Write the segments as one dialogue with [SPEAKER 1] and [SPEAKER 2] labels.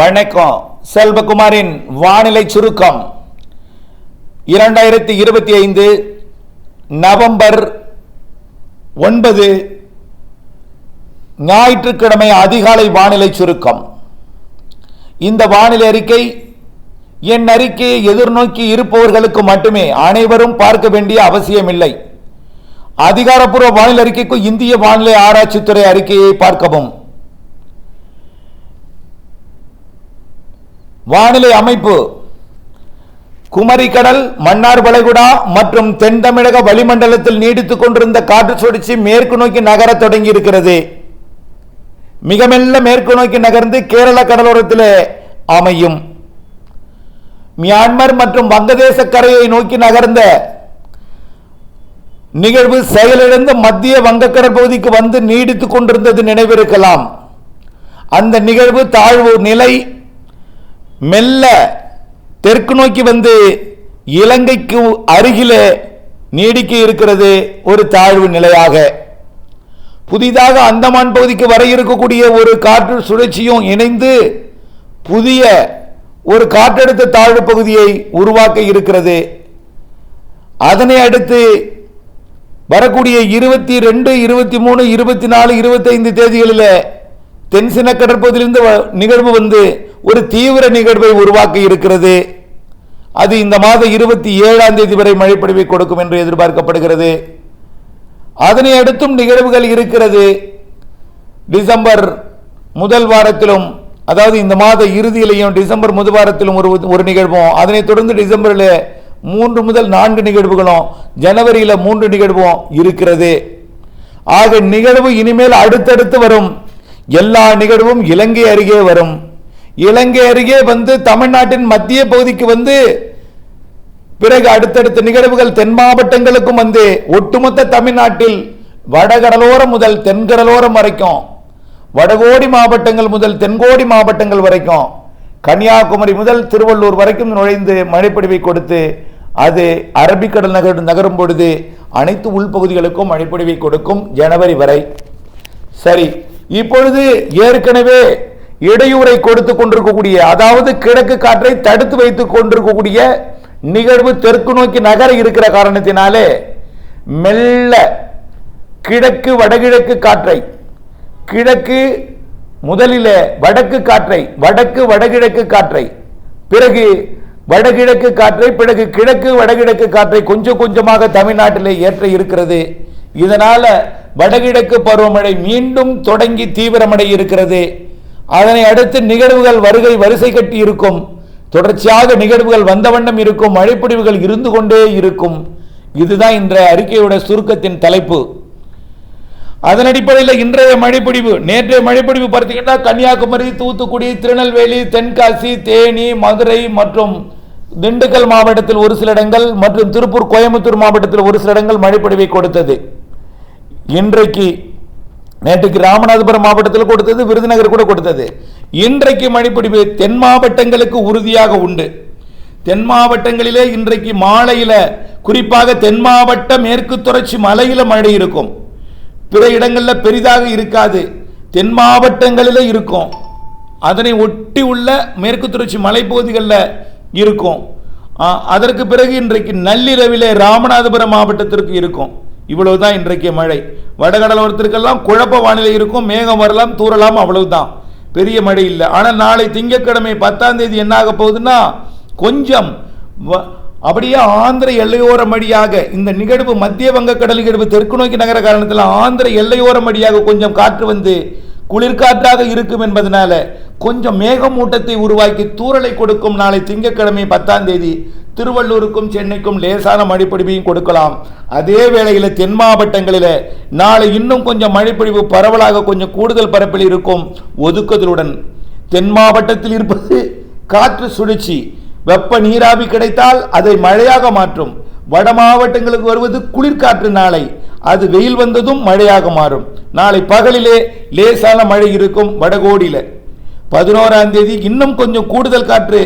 [SPEAKER 1] வணக்கம். செல்வகுமாரின் வானிலை சுருக்கம். இரண்டாயிரத்தி இருபத்தி ஐந்து நவம்பர் ஒன்பது ஞாயிற்றுக்கிழமை அதிகாலை வானிலை சுருக்கம். இந்த வானிலை அறிக்கை என் அறிக்கையை எதிர்நோக்கி இருப்பவர்களுக்கு மட்டுமே அனைவரும் பார்க்க வேண்டிய அவசியமில்லை. அதிகாரப்பூர்வ வானிலை அறிக்கைக்கு இந்திய வானிலை ஆராய்ச்சித்துறை அறிக்கையை பார்க்கவும். வானிலை அமைப்பு. குமரிக்கடல் மன்னார் வளைகுடா மற்றும் தென் தமிழக வளிமண்டலத்தில் நீடித்துக் கொண்டிருந்த காற்று சுழற்சி மேற்கு நோக்கி நகரத் தொடங்கி இருக்கிறது மிக மெல்ல மேற்கு நோக்கி நகர்ந்து கேரள கடலோரத்தில் அமையும். மியான்மர் மற்றும் வங்கதேச கரையை நோக்கி நகர்ந்த நிகழ்வு செயலிழந்து மத்திய வங்கக்கடல் பகுதிக்கு வந்து நீடித்துக் கொண்டிருந்தது நினைவிருக்கலாம். அந்த நிகழ்வு தாழ்வு நிலை மெல்ல தெற்கு நோக்கி வந்து இலங்கைக்கு அருகிலே நீடிக்க இருக்கிறது ஒரு தாழ்வு நிலையாக. புதிதாக அந்தமான் பகுதிக்கு வர இருக்கக்கூடிய ஒரு காற்று சுழற்சியும் இணைந்து புதிய ஒரு காற்றழுத்த தாழ்வு பகுதியை உருவாக்க இருக்கிறது. அதனை அடுத்து வரக்கூடிய இருபத்தி ரெண்டு இருபத்தி மூணு இருபத்தி நாலு இருபத்தைந்து தேதிகளில் தென்சின கடற்பகுதியிலிருந்து வ- நிகழ்வு வந்து ஒரு தீவிர நிகழ்வை உருவாக்க இருக்கிறது. அது இந்த மாதம் இருபத்தி ஏழாம் தேதி வரை மழைப்பொழிவை கொடுக்கும் என்று எதிர்பார்க்கப்படுகிறது. அதனை அடுத்தும் நிகழ்வுகள் இருக்கிறது. டிசம்பர் முதல் வாரத்திலும் அதாவது இந்த மாத இறுதியிலையும் டிசம்பர் முதல் வாரத்திலும் ஒரு ஒரு நிகழ்வும் அதனைத் தொடர்ந்து டிசம்பரில் மூன்று முதல் நான்கு நிகழ்வுகளும் ஜனவரியில் மூன்று நிகழ்வும் இருக்கிறது. ஆக நிகழ்வு இனிமேல் அடுத்தடுத்து வரும். எல்லா நிகழ்வும் இலங்கை அருகே வரும். இலங்கை அருகே வந்து தமிழ்நாட்டின் மத்திய பகுதிக்கு வந்து பிறகு அடுத்தடுத்த நிகழ்வுகள் தென் மாவட்டங்களுக்கும் வந்து ஒட்டுமொத்த தமிழ்நாட்டில் வடகடலோரம் முதல் தென்கடலோரம் வரைக்கும் வடகோடி மாவட்டங்கள் முதல் தென்கோடி மாவட்டங்கள் வரைக்கும் கன்னியாகுமரி முதல் திருவள்ளூர் வரைக்கும் நுழைந்து மழைப்பொழிவை கொடுத்து அது அரபிக்கடல் நகர் நகரும் பொழுது அனைத்து உள்பகுதிகளுக்கும் மழைப்பொழிவை கொடுக்கும் ஜனவரி வரை. சரி இப்பொழுது ஏற்கனவே இடையூறை கொடுத்து கொண்டிருக்கக்கூடிய அதாவது கிழக்கு காற்றை தடுத்து வைத்துக் கொண்டிருக்கக்கூடிய நிகழ்வு தெற்கு நோக்கி நகர இருக்கிற காரணத்தினாலே மெல்ல கிழக்கு வடகிழக்கு காற்றை கிழக்கு முதலில் வடக்கு காற்றை வடக்கு வடகிழக்கு காற்றை பிறகு வடகிழக்கு காற்றை பிறகு கிழக்கு வடகிழக்கு காற்றை கொஞ்சம் கொஞ்சமாக தமிழ்நாட்டிலே ஏற்ற இருக்கிறது. இதனால வடகிழக்கு பருவமழை மீண்டும் தொடங்கி தீவிரமடைய இருக்கிறது. அதனை அடுத்து நிகழ்வுகள் வருகை வரிசை கட்டி இருக்கும். தொடர்ச்சியாக நிகழ்வுகள் வந்த வண்ணம் இருக்கும். மழைப்பொழிவுகள் இருந்து கொண்டே இருக்கும். இதுதான் இன்றைய அறிக்கையோட சுருக்கத்தின் தலைப்பு. அதன் அடிப்படையில் இன்றைய மழைப்பொழிவு நேற்றைய மழைப்பொழிவு பார்த்தீங்கன்னா கன்னியாகுமரி தூத்துக்குடி திருநெல்வேலி தென்காசி தேனி மதுரை மற்றும் திண்டுக்கல் மாவட்டத்தில் ஒரு சில இடங்கள் மற்றும் திருப்பூர் கோயம்புத்தூர் மாவட்டத்தில் ஒரு சில இடங்கள் மழைப்பொழிவை கொடுத்தது. இன்றைக்கு நேற்றுக்கு ராமநாதபுரம் மாவட்டத்தில் கொடுத்தது விருதுநகர் கூட கொடுத்தது. இன்றைக்கு மழைப்பொழிவு தென் மாவட்டங்களுக்கு உறுதியாக உண்டு. தென் மாவட்டங்களிலே இன்றைக்கு மாலையில குறிப்பாக தென் மாவட்ட மேற்கு தொடர்ச்சி மலையில மழை இருக்கும். பிற இடங்களில் பெரிதாக இருக்காது. தென் மாவட்டங்களிலே இருக்கும். அதனை ஒட்டி உள்ள மேற்கு தொடர்ச்சி மலைப்பகுதிகளில் இருக்கும். அதற்கு பிறகு இன்றைக்கு நள்ளிரவிலே ராமநாதபுரம் மாவட்டத்திற்கு இருக்கும். இவ்வளவுதான் இன்றைக்கு மழை. வடகடலோரத்திற்கெல்லாம் குழப்ப வானிலை இருக்கும். மேகம் வரலாம் தூறலாம் அவ்வளவுதான். பெரிய மழை இல்லை. ஆனால் நாளை திங்கட்கிழமை பத்தாம் தேதி என்ன ஆக போகுதுன்னா கொஞ்சம் வ- அப்படியே ஆந்திர எல்லையோரம் வழியாக இந்த நிகழ்வு மத்திய வங்கக்கடல் நிகழ்வு தெற்கு நோக்கி நகர காரணத்தில் ஆந்திர எல்லையோரம் வழியாக கொஞ்சம் காற்று வந்து குளிர்காற்றாக இருக்கும் என்பதனால கொஞ்சம் மேகமூட்டத்தை உருவாக்கி தூறலை கொடுக்கும் நாளை திங்கட்கிழமை பத்தாம் தேதி. திருவள்ளூருக்கும் சென்னைக்கும் லேசான மழைப்பொழிவையும் கொடுக்கலாம். அதே வேளையில் தென் மாவட்டங்களில் நாளை இன்னும் கொஞ்சம் மழைப்பொழிவு பரவலாக கொஞ்சம் கூடுதல் பரப்பில் இருக்கும் ஒதுக்குதலுடன். தென் மாவட்டத்தில் இருப்பது காற்று சுழற்சி. வெப்ப நீராவி கிடைத்தால் அதை மழையாக மாற்றும். வட மாவட்டங்களுக்கு வருவது குளிர்காற்று நாளை. அது வெயில் வந்ததும் மழையாக மாறும். நாளை பகலிலே லேசான மழை இருக்கும் வடகோடியில். பதினோராம் தேதி இன்னும் கொஞ்சம் கூடுதல் காற்று.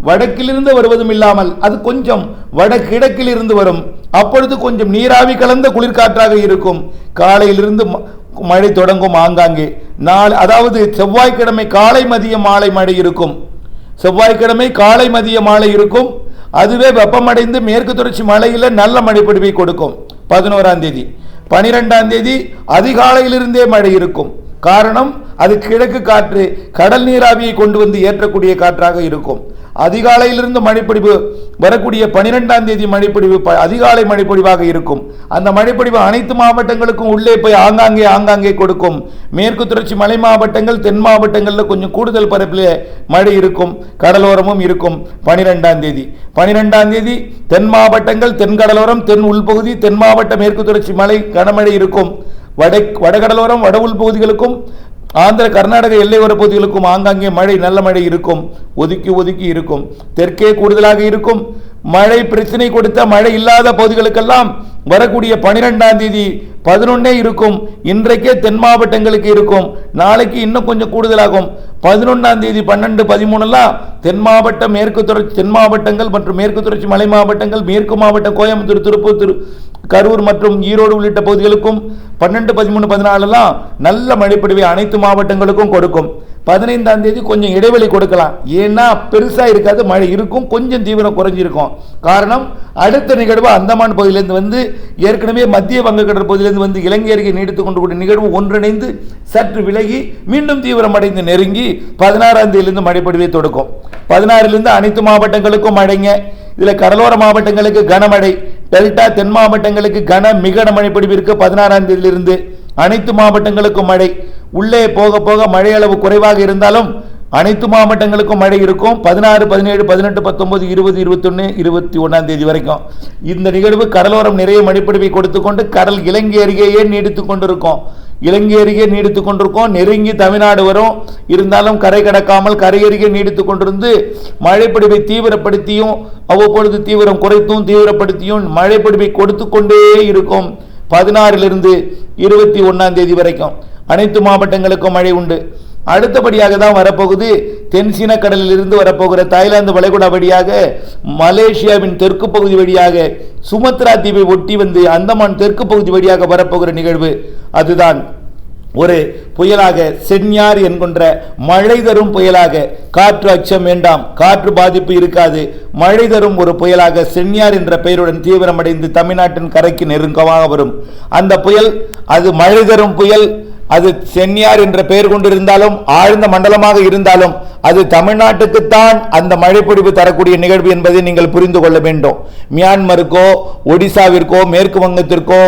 [SPEAKER 1] வடக்கிலிருந்து வருவதும் இல்லாமல் அது கொஞ்சம் வடகிழக்கில் இருந்து வரும். அப்பொழுது கொஞ்சம் நீராவி கலந்த குளிர்காற்றாக இருக்கும். காலையிலிருந்து ம- மழை தொடங்கும் ஆங்காங்கே. நாள் அதாவது செவ்வாய்க்கிழமை காலை மதிய மாலை மழை இருக்கும். செவ்வாய்க்கிழமை காலை மதிய மாலை இருக்கும். அதுவே வெப்பமடைந்து மேற்கு தொடர்ச்சி மலையில் நல்ல மழைப்பிடிவை கொடுக்கும். பதினோராம் தேதி. பனிரெண்டாம் தேதி அதிகாலையிலிருந்தே மழை இருக்கும். காரணம் அது கிழக்கு காற்று கடல் நீராவியை கொண்டு வந்து ஏற்றக்கூடிய காற்றாக இருக்கும். அதிகாலையிலிருந்து மழைப்பொழிவு வரக்கூடிய பனிரெண்டாம் தேதி மழைப்பொழிவு ப- அதிகாலை மழைப்பொழிவாக இருக்கும். அந்த மழைப்பொழிவு அனைத்து மாவட்டங்களுக்கும் உள்ளே போய் ஆங்காங்கே ஆங்காங்கே கொடுக்கும். மேற்கு தொடர்ச்சி மலை மாவட்டங்கள் தென் மாவட்டங்களில் கொஞ்சம் கூடுதல் பரப்பில் மழை இருக்கும். கடலோரமும் இருக்கும். பனிரெண்டாம் தேதி. பனிரெண்டாம் தேதி தென் மாவட்டங்கள் தென் கடலோரம் தென் உள்பகுதி தென் மாவட்ட மேற்கு தொடர்ச்சி மலை கனமழை இருக்கும். வட வடகடலோரம் வட உள்பகுதிகளுக்கும் ஆந்திர கர்நாடக எல்லையோர பகுதிகளுக்கும் ஆங்காங்கே மழை நல்ல மழை இருக்கும். ஒதுக்கி ஒதுக்கி இருக்கும். தெற்கே கூடுதலாக இருக்கும். மழை பிரச்சனை கொடுத்த மழை இல்லாத பகுதிகளுக்கெல்லாம் வரக்கூடிய பனிரெண்டாம் தேதி பதினொன்னே இருக்கும். இன்றைக்கே தென் மாவட்டங்களுக்கு இருக்கும். நாளைக்கு இன்னும் கொஞ்சம் கூடுதலாகும். பதினொன்றாம் தேதி பன்னெண்டு பதிமூணுலாம் தென் மாவட்டம் மேற்கு தொடர்ச்சி தென் மாவட்டங்கள் மற்றும் மேற்கு தொடர்ச்சி மலை மாவட்டங்கள் மேற்கு மாவட்டம் கோயம்புத்தூர் திருப்பூர் திரு கரூர் மற்றும் ஈரோடு உள்ளிட்ட பகுதிகளுக்கும் பன்னெண்டு பதிமூணு பதினாலுலாம் நல்ல மழைப்பொழிவை அனைத்து மாவட்டங்களுக்கும் கொடுக்கும். பதினைந்தாம் தேதி கொஞ்சம் இடைவெளி கொடுக்கலாம். ஏன்னா பெருசாக இருக்காது மழை இருக்கும் கொஞ்சம் தீவிரம் குறைஞ்சிருக்கும். காரணம் அடுத்த நிகழ்வு அந்தமான் பகுதியிலேருந்து வந்து ஏற்கனவே மத்திய வங்கக்கடல் பகுதியிலேருந்து வந்து இலங்கை அருகே நீடித்துக் கொண்டு நிகழ்வு ஒன்றிணைந்து சற்று விலகி மீண்டும் தீவிரமடைந்து நெருங்கி பதினாறாம் தேதியிலிருந்து மழைப்பொழிவை தொடுக்கும். பதினாறுலேருந்து அனைத்து மாவட்டங்களுக்கும் மழைங்க. இதில் கடலோர மாவட்டங்களுக்கு கனமழை. டெல்டா தென் மாவட்டங்களுக்கு கன மிக மழை பிடிப்பிற்கு பதினாறாம் தேதியிலிருந்து அனைத்து மாவட்டங்களுக்கும் மழை. உள்ளே போக போக மழை அளவு குறைவாக இருந்தாலும் அனைத்து மாவட்டங்களுக்கும் மழை இருக்கும். பதினாறு பதினேழு பதினெட்டு பத்தொன்பது இருபது இருபத்தொன்னு இருபத்தி ஒன்றாம் தேதி வரைக்கும். இந்த நிகழ்வு கடலோரம் நிறைய மழைப்பிடிப்பை கொடுத்து கொண்டு கடல் இலங்கை அருகேயே நீடித்து கொண்டிருக்கும். இலங்கை அருகே நீடித்து கொண்டிருக்கோம். நெருங்கி தமிழ்நாடு வரும். இருந்தாலும் கரை கடக்காமல் கரை அருகே நீடித்து கொண்டிருந்து மழைப்பொழிவை தீவிரப்படுத்தியும் அவ்வப்பொழுது தீவிரம் குறைத்தும் தீவிரப்படுத்தியும் மழைப்பொழிவை கொடுத்து கொண்டே இருக்கும். பதினாறிலிருந்து இருபத்தி ஒன்றாம் தேதி வரைக்கும் அனைத்து மாவட்டங்களுக்கும் மழை உண்டு. அடுத்தபடியாக தான் வரப்போகுது. தென் சீன கடலில் இருந்து வரப்போகிற தாய்லாந்து வளைகுடா வழியாக மலேசியாவின் தெற்கு பகுதி வழியாக சுமத்ரா தீவை ஒட்டி வந்து அந்தமான் தெற்கு பகுதி வழியாக வரப்போகிற நிகழ்வு அதுதான். ஒரு புயலாக சென்யார் என்கின்ற மழை தரும் புயலாக காற்று அச்சம் வேண்டாம் காற்று பாதிப்பு இருக்காது. மழை தரும் ஒரு புயலாக சென்யார் என்ற பெயருடன் தீவிரமடைந்து தமிழ்நாட்டின் கரைக்கு நெருக்கமாக வரும். அந்த புயல் அது மழை தரும் புயல் அது சென்னியார் என்ற பெயர் கொண்டிருந்தாலும் ஆழ்ந்த மண்டலமாக இருந்தாலும் அது தமிழ்நாட்டுக்குத்தான் அந்த மழைப்பொழிவு தரக்கூடிய நிகழ்வு என்பதை நீங்கள் புரிந்து கொள்ள வேண்டும். மியான்மருக்கோ ஒடிசாவிற்கோ மேற்கு வங்கத்திற்கோ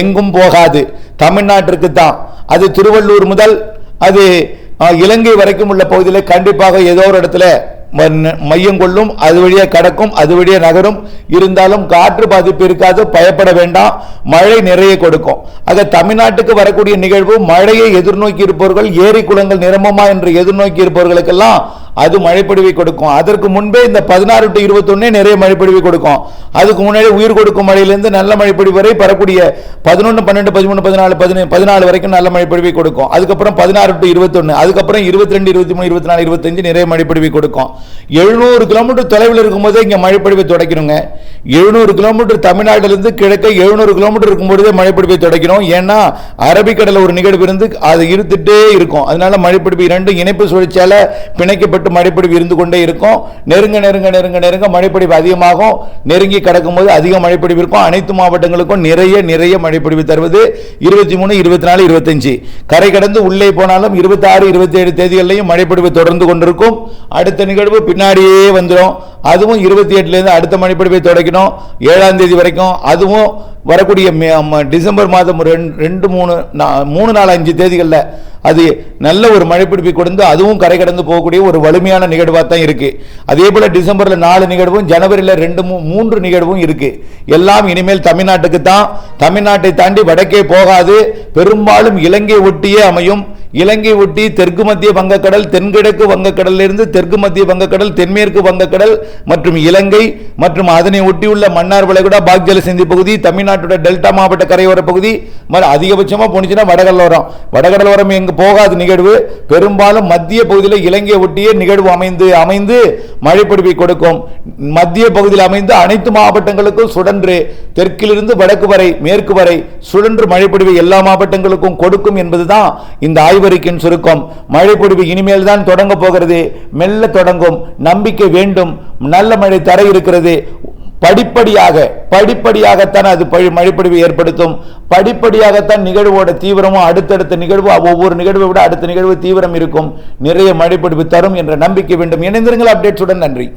[SPEAKER 1] எங்கும் போகாது. தமிழ்நாட்டிற்கு தான் அது திருவள்ளூர் முதல் அது இலங்கை வரைக்கும் உள்ள பகுதியில் கண்டிப்பாக ஏதோ ஒரு இடத்துல மையம் கொள்ளும் அது வழியே கடக்கும் அது வழியே நகரும். இருந்தாலும் காற்று பாதிப்பு இருக்காது பயப்பட வேண்டாம். மழை நிறைய கொடுக்கும். ஆக தமிழ்நாட்டுக்கு வரக்கூடிய நிகழ்வு மழையை எதிர்நோக்கி இருப்பவர்கள் ஏரி குளங்கள் நிரம்பமா என்று எதிர்நோக்கி இருப்பவர்களுக்கெல்லாம் அது மழைப்பொழிவை கொடுக்கும். அதற்கு முன்பே இந்த பதினாறு டு இருபத்தொன்னே நிறைய மழைப்பொழிவை கொடுக்கும். அதுக்கு முன்னாடி உயிர் கொடுக்கும் மழையிலேருந்து நல்ல மழைப்பொழிவு வரை பெறக்கூடிய பதினொன்று பன்னெண்டு பதிமூணு பதினாலு பதினேழு பதினாலு வரைக்கும் நல்ல மழைப்பொழிவை கொடுக்கும். அதுக்கப்புறம் பதினாறு டு இருபத்தொன்று அதுக்கப்புறம் இருபத்தி ரெண்டு இருபத்தி மூணு இருபத்தி நாலு இருபத்தஞ்சு நிறைய மழைப்பொழிவை கொடுக்கும். எழுநூறு கிலோமீட்டர் தொலைவில் இருக்கும்போதே இங்கே மழைப்பொழிவை தொடக்கணுங்க எழுநூறு கிலோமீட்டர் தமிழ்நாட்டிலிருந்து கிழக்க எழுநூறு கிலோமீட்டர் இருக்கும்பொழுதே மழைப்பொழிவை தொடக்கிறோம். ஏன்னா அரபிக்கடலில் ஒரு நிகழ்வு இருந்து அது இருந்துட்டே இருக்கும். அதனால மழைப்பொழிவு இரண்டு இணைப்பு சுழற்சியால் பிணைக்கப்பட்டு மழைப்பொழிவு இருந்து கொண்டே இருக்கும். நெருங்க நெருங்க நெருங்க நெருங்க மழைப்பொழிவு அதிகமாகும். நெருங்கி கடக்கும் போது அதிக மழைப்பொழிவு இருக்கும். அனைத்து மாவட்டங்களுக்கும் நிறைய நிறைய மழைப்பொழிவு தருவது இருபத்தி மூணு இருபத்தி நாலு இருபத்தஞ்சு கரை கடந்து உள்ளே போனாலும் இருபத்தாறு இருபத்தி ஏழு தேதிகளிலையும் மழைப்பொழிவு தொடர்ந்து கொண்டிருக்கும். அடுத்த நிகழ்வு பின்னாடியே வந்துடும். அதுவும் இருபத்தி எட்டுலேருந்து அடுத்த மணிப்படிப்பை தொடக்கணும். ஏழாம் தேதி வரைக்கும் அதுவும் வரக்கூடிய டிசம்பர் மாதம் ரெண்டு ரெண்டு மூணு நா- மூணு நாலு அஞ்சு தேதிகளில் அது நல்ல ஒரு மழைப்பிடிப்பை கொடுத்து அதுவும் கரை கடந்து போகக்கூடிய ஒரு வலிமையான நிகழ்வாக தான் இருக்குது அதே போல் டிசம்பரில் நாலு நிகழ்வும் ஜனவரியில் ரெண்டு மூ- மூன்று நிகழ்வும் இருக்குது எல்லாம் இனிமேல் தமிழ்நாட்டுக்கு தான். தமிழ்நாட்டை தாண்டி வடக்கே போகாது. பெரும்பாலும் இலங்கை ஒட்டியே அமையும். இலங்கை ஒட்டி தெற்கு மத்திய வங்கக்கடல் தென்கிழக்கு வங்கக்கடலிலிருந்து தெற்கு மத்திய வங்கக்கடல் தென்மேற்கு வங்கக்கடல் மற்றும் இலங்கை மற்றும் அதனை ஒட்டியுள்ள மன்னார் வளைகுடா பாக்ஜல சிந்தி பகுதி தமிழ்நாட்டோட டெல்டா மாவட்ட கரையோர பகுதி அதிகபட்சமாக போனிச்சுன்னா போனுச்சுன்னா வடகடலோரம். வடகடலோரம் எங்கு போகாத நிகழ்வு. பெரும்பாலும் மத்திய பகுதியில் இலங்கை ஒட்டிய நிகழ்வு அமைந்து அமைந்து மழைப்பொழிவை கொடுக்கும். மத்திய பகுதியில் அமைந்து அனைத்து மாவட்டங்களுக்கும் சுழன்று தெற்கிலிருந்து வடக்கு வரை மேற்கு வரை சுழன்று மழைப்பொழிவை எல்லா மாவட்டங்களுக்கும் கொடுக்கும் என்பதுதான் இந்த ஆய்வறிக்கையின் சுருக்கம். மழைப்பொழிவு இனிமேல் தான் தொடங்க போகிறது. மெல்ல தொடங்கும். நம்பிக்கை வேண்டும். நல்ல மழை தர இருக்கிறது. படிப்படியாக படிப்படியாகத்தான் அது பழி- மழைப்பொழிவை ஏற்படுத்தும். படிப்படியாகத்தான் நிகழ்வோட தீவிரமும் அடுத்தடுத்த நிகழ்வு ஒவ்வொரு நிகழ்வை விட அடுத்த நிகழ்வு தீவிரம் இருக்கும். நிறைய மழைப்பொழிவு தரும் என்ற நம்பிக்கை வேண்டும். இணைந்திருங்கள் அப்டேட்ஸுடன் நன்றி.